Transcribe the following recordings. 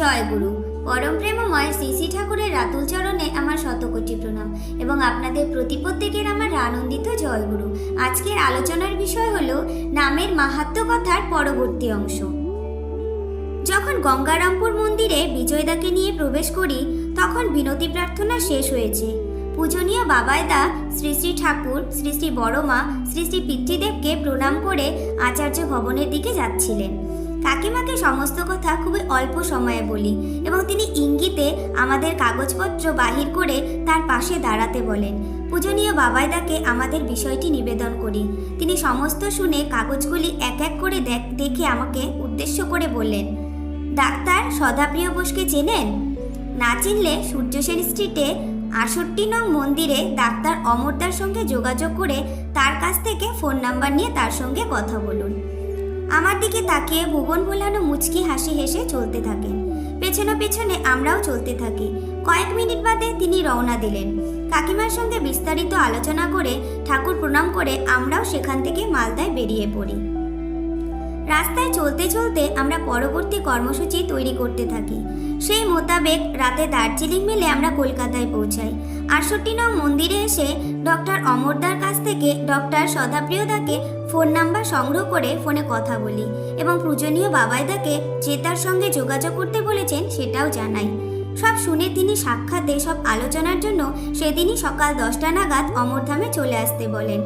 জয় গুরু। পরম প্রেমময় শ্রী শ্রী ঠাকুরের রাতুল চরণে আমার শতকোটি প্রণাম এবং আপনাদের প্রতি প্রত্যেকের আমার আনন্দিত জয় গুরু। আজকের আলোচনার বিষয় হলো নামের মাহাত্ম কথার পরবর্তী অংশ। যখন গঙ্গারামপুর মন্দিরে বিজয়দাকে নিয়ে প্রবেশ করি, তখন বিনতি প্রার্থনা শেষ হয়েছে। পূজনীয় বাবায়দা শ্রী শ্রী ঠাকুর, শ্রী শ্রী বড়মা, শ্রী শ্রী পিতৃদেবকে প্রণাম করে আচার্য ভবনের দিকে যাচ্ছিলেন। কাকিমাকে সমস্ত কথা খুবই অল্প সময়ে বলি এবং তিনি ইঙ্গিতে আমাদের কাগজপত্র বাহির করে তার পাশে দাঁড়াতে বলেন। পূজনীয় বাবাইদাকে আমাদের বিষয়টি নিবেদন করি। তিনি সমস্ত শুনে কাগজগুলি এক এক করে দেখ- আমাকে উদ্দেশ্য করে বললেন, ডাক্তার সদাপ্রিয় বোসকে চেনেন? না চিনলে সূর্যসেন স্ট্রিটে আষট্টি নং মন্দিরে ডাক্তার অমরদার সঙ্গে যোগাযোগ করে তার কাছ থেকে ফোন নাম্বার নিয়ে তার সঙ্গে কথা বলুন। আমার দিকে তাকিয়ে ভুবন ভোলানো মুচকি হাসি হেসে চলতে থাকেন পেছনে পেছনে আমরাও চলতে থাকি। কয়েক মিনিট বাদে তিনি রওনা দিলেন। কাকিমার সঙ্গে বিস্তারিত আলোচনা করে ঠাকুর প্রণাম করে আমরাও সেখান থেকে মালদায় বেরিয়ে পড়ি। রাস্তায় চলতে চলতে আমরা পরবর্তী কর্মসূচি তৈরি করতে থাকি। সেই মোতাবেক রাতে দার্জিলিং মেলে আমরা কলকাতায় পৌঁছাই। আটষট্টি নং মন্দিরে এসে ডক্টর অমরদার কাছ থেকে ডক্টর সদাপ্রিয়দাকে ফোন নাম্বার সংগ্রহ করে ফোনে কথা বলি এবং পূজনীয় বাবাইদাকে যে তার সঙ্গে যোগাযোগ করতে বলেছেন সেটাও জানাই। সব শুনে তিনি সাক্ষাতে সব আলোচনার জন্য সেদিনই সকাল দশটা নাগাদ অমরধামে চলে আসতে বলেন।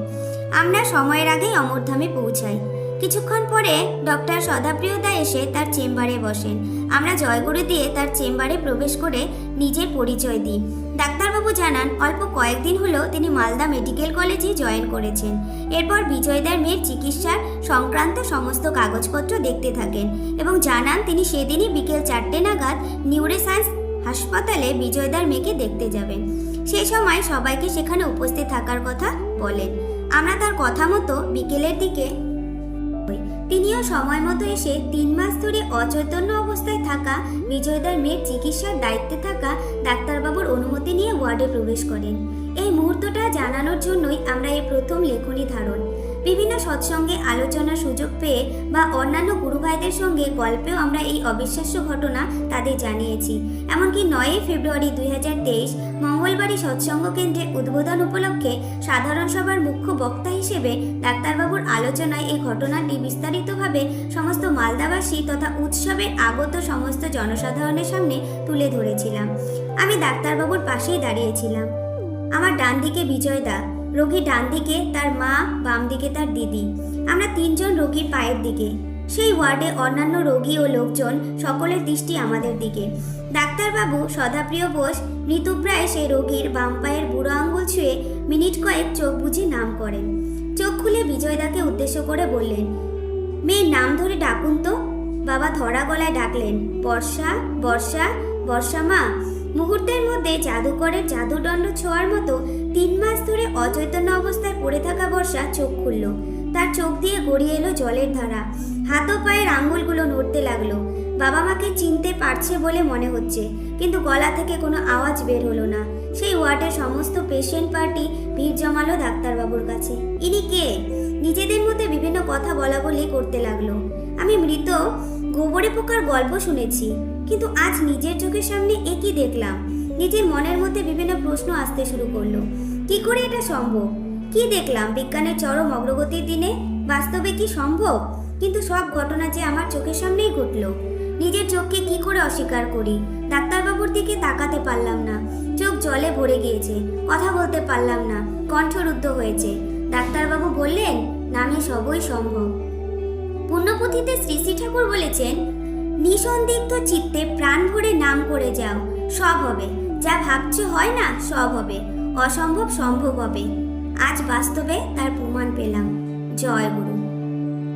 আমরা সময়ের আগেই অমরধামে পৌঁছাই। কিছুক্ষণ পরে ডক্টর সদাপ্রিয়দা এসে তার চেম্বারে বসেন। আমরা জয়গুরু দিয়ে তার চেম্বারে প্রবেশ করে নিজের পরিচয় দিই। ডাক্তারবাবু জানান, অল্প কয়েকদিন হলো তিনি মালদা মেডিকেল কলেজে জয়েন করেছেন। এরপর বিজয়দার মেয়ের চিকিৎসার সংক্রান্ত সমস্ত কাগজপত্র দেখতে থাকেন এবং জানান তিনি সেদিনই বিকেল চারটে নাগাদ নিউরোসায়েন্স হাসপাতালে বিজয়দার মেয়েকে দেখতে যাবেন। সেই সময় সবাইকে সেখানে উপস্থিত থাকার কথা বলেন। আমরা তার কথা মতো বিকেলের দিকে। তিনিও সময় মতো এসে তিন মাস ধরে অচৈতন্য অবস্থায় থাকা, বিজয়দার মেয়ের চিকিৎসার দায়িত্বে থাকা ডাক্তারবাবুর অনুমতি নিয়ে ওয়ার্ডে প্রবেশ করেন। এই মুহূর্তটা জানানোর জন্যই আমরা এই প্রথম লেখনী ধারণ। বিভিন্ন সৎসঙ্গে আলোচনার সুযোগ পেয়ে বা অন্যান্য গুরু ভাইদের সঙ্গে গল্পেও আমরা এই অবিশ্বাস্য ঘটনা তাদের জানিয়েছি। এমনকি নয়ই ফেব্রুয়ারি দুই হাজার তেইশ মঙ্গলবারই সৎসঙ্গ কেন্দ্রে উদ্বোধন উপলক্ষে সাধারণ সভার মুখ্য বক্তা হিসেবে ডাক্তারবাবুর আলোচনায় এই ঘটনাটি বিস্তারিতভাবে সমস্ত মালদাবাসী তথা উৎসবের আগত সমস্ত জনসাধারণের সামনে তুলে ধরেছিলাম। আমি ডাক্তারবাবুর পাশেই দাঁড়িয়েছিলাম। আমার ডান দিকে বিজয়দা রোগী ডান দিকে, তার মা বাম দিকে, তার দিদি। আমরা তিনজন রোগীর পায়ের দিকে। সেই ওয়ার্ডে অন্যান্য রোগী ও লোকজন সকলের দৃষ্টি আমাদের দিকে। ডাক্তারবাবু সদাপ্রিয় বোস মৃতপ্রায় সেই রোগীর বাম পায়ের বুড়ো আঙ্গুল ছুঁয়ে মিনিট কয়েক চোখ বুঝে নাম করেন। চোখ খুলে বিজয়দাকে উদ্দেশ্য করে বললেন, মেয়ের নাম ধরে ডাকুন তো। বাবা ধরা গলায় ডাকলেন, বর্ষা বর্ষা বর্ষা মা। মুহূর্তের মধ্যে জাদুকরের জাদুদণ্ড ছোঁয়ার মতো তিন মাস ধরে অচৈতন্য অবস্থায় পড়ে থাকা বর্ষা চোখ খুলল। তার চোখ দিয়ে গড়িয়ে এলো জলের ধারা। হাত ও পায়ের আঙ্গুলগুলো নড়তে লাগল। বাবা মাকে চিনতে পারছে বলে মনে হচ্ছে, কিন্তু গলা থেকে কোনো আওয়াজ বের হলো না। সেই ওয়ার্ডের সমস্ত পেশেন্ট পার্টি ভিড় জমালো ডাক্তারবাবুর কাছে। ইনি কে? নিজেদের মধ্যে বিভিন্ন কথা বলা বলি করতে লাগল। আমি মৃত গোবরে পোকার গল্প শুনেছি, কিন্তু আজ নিজের চোখের সামনে একই দেখলাম। নিজের মনের মধ্যে বিভিন্ন প্রশ্ন আসতে শুরু করল। কি করে এটা সম্ভব? কি দেখলাম? বিজ্ঞানের চরম অগ্রগতির দিনে বাস্তবে কি সম্ভব? কিন্তু সব ঘটনা যে আমার চোখের সামনেই ঘটলো। নিজের চোখকে কি করে অস্বীকার করি? ডাক্তারবাবুর দিকে তাকাতে পারলাম না। চোখ জলে ভরে গিয়েছে, কথা বলতে পারলাম না, কণ্ঠরুদ্ধ হয়েছে। ডাক্তারবাবু বললেন, নামে সবই সম্ভব। পুণ্যপুঁথিতে শ্রী শ্রী ঠাকুর বলেছেন, নিসন্দিগ্ধ চিত্তে প্রাণ ভরে নাম করে যাও, সব হবে। যা ভাবছ হয় না, সব হবে। অসম্ভব সম্ভব হবে। আজ বাস্তবে তার প্রমাণ পেলাম। জয় গুরু।